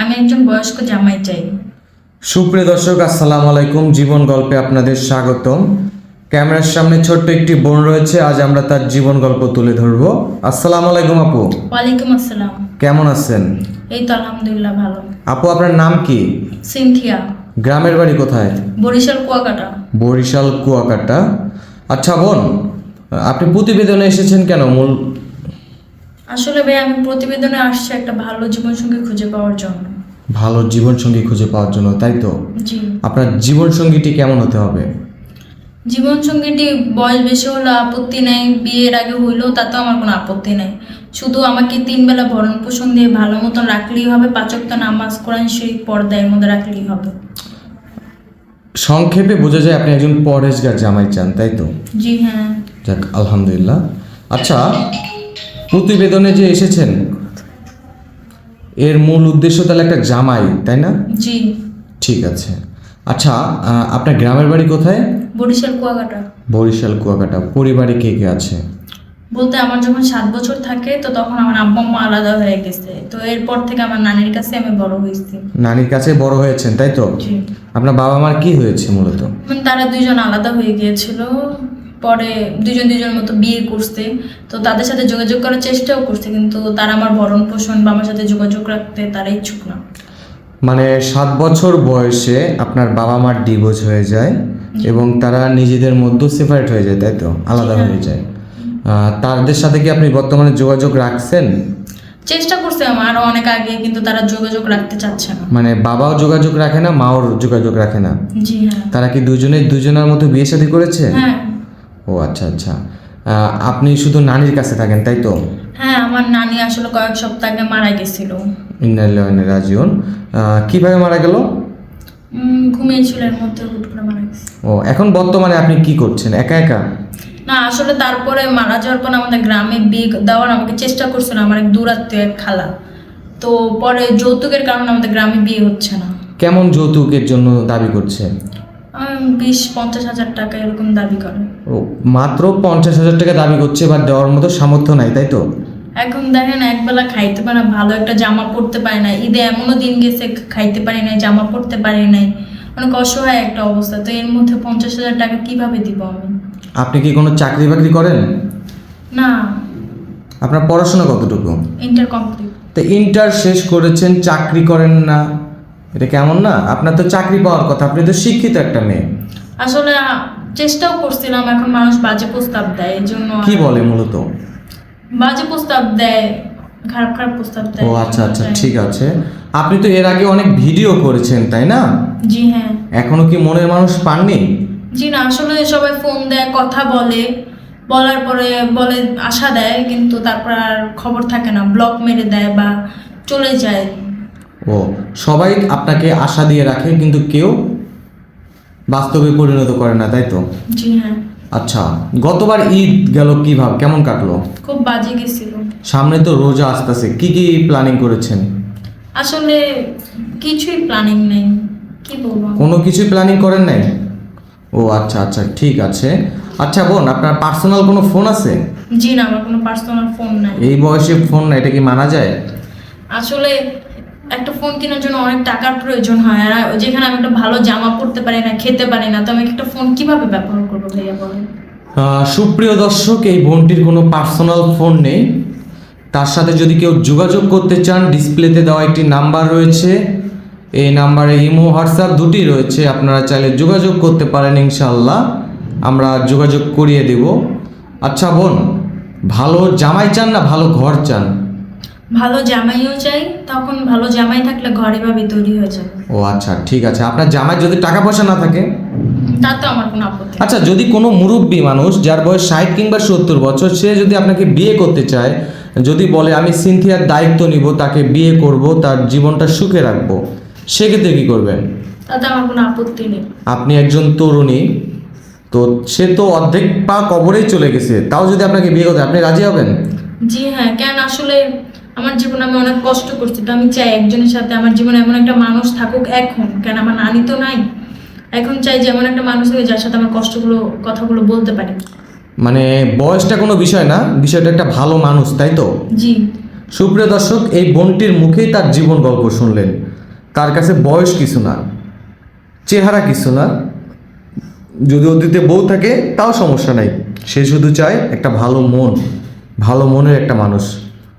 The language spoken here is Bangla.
আমি একজন বয়স্ক জামাই চাই। সুপ্রিয় দর্শক আসসালামু আলাইকুম। জীবন গল্পে আপনাদের স্বাগতম। ক্যামেরার সামনে ছোট্ট একটি বোন রয়েছে। আজ আমরা তার জীবন গল্প তুলে ধরবো। আসসালামু আলাইকুম আপু। ওয়ালাইকুম আসসালাম। কেমন আছেন? এই তো আলহামদুলিল্লাহ ভালো। আপু আপনার নাম কি? সিনথিয়া। গ্রামের বাড়ি কোথায়? বরিশাল কুয়াকাটা। বরিশাল কুয়াকাটা। আচ্ছা বোন আপনি প্রতিবেদনে এসেছেন কেন? মূল আসলে ভাই আমি প্রতিবেদনে আসছি একটা ভালো জীবনসঙ্গী খুঁজে পাওয়ার জন্য। ভালো জীবনসঙ্গী খুঁজে পাওয়ার জন্য তাই তো? জি। আপনার জীবনসঙ্গীটি কেমন হতে হবে? জীবনসঙ্গীটি বয়স বেশি হলো আপত্তি নেই বিয়ের আগে হইলেও তাতেও আমার কোনো আপত্তি নেই। শুধু আমাকে তিন বেলা ভরণ পোষণ দিয়ে ভালো মতন রাখলেই হবে পাচকটা নামাজ কোরআন শরীফ পর্দার মধ্যে রাখলেই হবে। সংক্ষেপে বোঝা যায় আপনি একজন পরেশগার জামাই চান তাই তো? জি হ্যাঁ। যাক আলহামদুলিল্লাহ। আচ্ছা প্রতিবেদনে যে এসেছেন এর মূল উদ্দেশ্য তাহলে একটা জামাই তাই না? জি। ঠিক আছে। আচ্ছা আপনার গ্রামের বাড়ি কোথায়? বরিশাল কুয়াকাটা। বরিশাল কুয়াকাটা। পরিবারে কে কে আছে? বলতে আমার যখন সাত বছর থাকে তো তখন আমার আব্বা আম্মা আলাদা হয়ে গেছে। তো এরপর থেকে আমার নানির কাছে আমি বড় হয়েছি। নানির কাছে বড় হয়েছেন তাই তো? জি। আপনার বাবা মার কি হয়েছে মূলত? মানে তারা দুইজন আলাদা হয়ে গিয়েছিল। পরে দুজন দুজনের মতো বিয়ে করছে। তো তাদের সাথে যোগাযোগ করার চেষ্টাও করছে কিন্তু তারা আমার ভরণ পোষণ বা আমার সাথে যোগাযোগ রাখতে তারা ইচ্ছুক না। মানে সাত বছর বয়সে আপনার বাবা মার ডিভোর্স হয়ে যায় এবং তারা নিজেদের মধ্যে সেপারেট হয়ে যায় তাই তো? আলাদা হ্যাঁ। হয়ে যায়। তাদের সাথে কি আপনি বর্তমানে যোগাযোগ রাখছেন? চেষ্টা করছে আমার আরও অনেক আগে কিন্তু তারা যোগাযোগ রাখতে চাচ্ছে না। মানে বাবাও যোগাযোগ রাখে না মাও যোগাযোগ রাখে না? জি হ্যাঁ। তারা কি দুজনে দুজনের মতো বিয়ে শাদী করেছে? হ্যাঁ। ও আচ্ছা আচ্ছা। আপনি শুধু নানির কাছে থাকেন তাই তো? হ্যাঁ আমার নানি আসলে কয়েক সপ্তাহ আগে মারা গেছিল। ইন্নালিয়ানের রাজিউন। কীভাবে মারা গেল? ঘুমিয়েছিল এর মধ্যে হুট করে মারা গেছে। ও এখন বর্তমানে আপনি কি করছেন? একা একা? না আসলে তারপরে মারা যাওয়ার পর আমাদের গ্রামে বিয়ে দেওয়ার আমাকে চেষ্টা করছিল আমার এক দূরাত্মীয় এক খালা। তো পরে যৌতুকের কারণে আমাদের গ্রামে বিয়ে হচ্ছে না। কেমন যৌতুকের জন্য দাবি করছে বিশ পঞ্চাশ হাজার টাকা এরকম দাবি করে। ও মাত্র পঞ্চাশ হাজার টাকা দাবি করছে বা দেওয়ার মতো সামর্থ্য নাই তাই তো? এখন দেখেন একবেলা খাইতে পারে না ভালো একটা জামা পরতে পারে না। ঈদে এমনও দিন গেছে খাইতে পারি নাই জামা পরতে পারি নাই। অনেক অসহায় একটা অবস্থা তো এর মধ্যে পঞ্চাশ হাজার টাকা কীভাবে দিব আমি? আপনি কি কোনো চাকরি বাকরি করেন? না। আপনার পড়াশোনা কতটুকু? ইন্টার কমপ্লিট তো ইন্টার শেষ করেছেন চাকরি করেন না। এটা কেমন না? আপনার তো চাকরি পাওয়ার কথা আপনি তো শিক্ষিত একটা মেয়ে। আসলে চেষ্টাও করছিলাম এখন মানুষ বাজে প্রস্তাব দেয় এই জন্য কি বলে মূলত? বাজে প্রস্তাব দেয় খারাপ খারাপ প্রস্তাব দেয় ও আচ্ছা আচ্ছা ঠিক আছে। আপনি তো এর আগে অনেক ভিডিও করেছেন তাই না? জি হ্যাঁ। এখনও কি মনের মানুষ পাননি? জি না আসলে সবাই ফোন দেয় কথা বলে বলার পরে বলে আশা দেয় কিন্তু তারপর আর খবর থাকে না ব্লক মেরে দেয় বা চলে যায়। ও সবাই আপনাকে আশা দিয়ে রাখে কিন্তু কেউ বাস্তবে পরিণত করে না তাই তো? জি হ্যাঁ। আচ্ছা গতবার ঈদ গেল কি ভাব? কেমন কাটলো? খুব বাজে গেছিল। সামনে তো রোজা আসতেছে কি কি প্ল্যানিং করেছেন? আসলে কিছুই প্ল্যানিং নেই কি বলব? কোনো কিছুই প্ল্যানিং করেন নাই? ও আচ্ছা আচ্ছা ঠিক আছে। আচ্ছা বোন আপনার পার্সোনাল কোনো ফোন আছে? জি না আমার কোনো পার্সোনাল ফোন নাই। এই বয়সে ফোন না এটা কি মানা যায়? আসলে একটা ফোন কেনার জন্য অনেক টাকার প্রয়োজন হয়, আর যেখানে আমি একটা ভালো জামা পরতে পারি না, খেতে পারি না, তো আমি একটা ফোন কীভাবে ব্যবহার করব ভাইয়া বলেন? সুপ্রিয় দর্শক, এই বোনটির কোনো পার্সোনাল ফোন নেই। তার সাথে যদি কেউ যোগাযোগ করতে চান ডিসপ্লেতে দেওয়া একটি নাম্বার রয়েছে। এই নাম্বারে ইমো, হোয়াটসঅ্যাপ দুটি রয়েছে, আপনারা চাইলে যোগাযোগ করতে পারেন ইনশাল্লাহ আমরা যোগাযোগ করিয়ে দেব। আচ্ছা বোন, ভালো জামাই চান না ভালো ঘর চান? ভালো জামাইও চাই তখন ভালো জামাই থাকলে ঘরে ভাবে তৈরি হয়ে যাবে। ও আচ্ছা ঠিক আছে। আপনার জামাই যদি টাকা পয়সা না থাকে? তা তো আমার কোনো আপত্তি আচ্ছা যদি কোনো মুরব্বী মানুষ যার বয়স ষাট কিংবা সত্তর বছর সে যদি আপনাকে বিয়ে করতে চায় যদি বলে আমি সিনথিয়ার দায়িত্ব নিব তাকে বিয়ে করব তার জীবনটা সুখে রাখব সেক্ষেত্রে কী করবেন? তাতে আমার কোনো আপত্তি নেই। আপনি একজন তরুণী তো সে তো অর্ধেক পা কবরেই চলে গেছে। তাও যদি আপনাকে বিয়ে করতে আপনি রাজি হবেন? জি হ্যাঁ কেন আসলে আমার জীবনে আমি অনেক কষ্ট করছি তো আমি চাই একজনের সাথে আমার জীবনে এমন একটা মানুষ থাকুক এখন। কেন আমার নানি তো নাই? এখন চাই যে এমন একটা মানুষ হবে যার সাথে আমার কষ্টগুলো কথাগুলো বলতে পারি। মানে বয়সটা কোনো বিষয় না বিষয়টা একটা ভালো মানুষ তাই তো? জি। সুপ্রিয় দর্শক এই বোনটির মুখেই তার জীবন গল্প শুনলেন। তার কাছে বয়স কিছু না চেহারা কিছু না। যদি অতীতে বউ থাকে তাও সমস্যা নাই। সে শুধু চায় একটা ভালো মন ভালো মনের একটা মানুষ।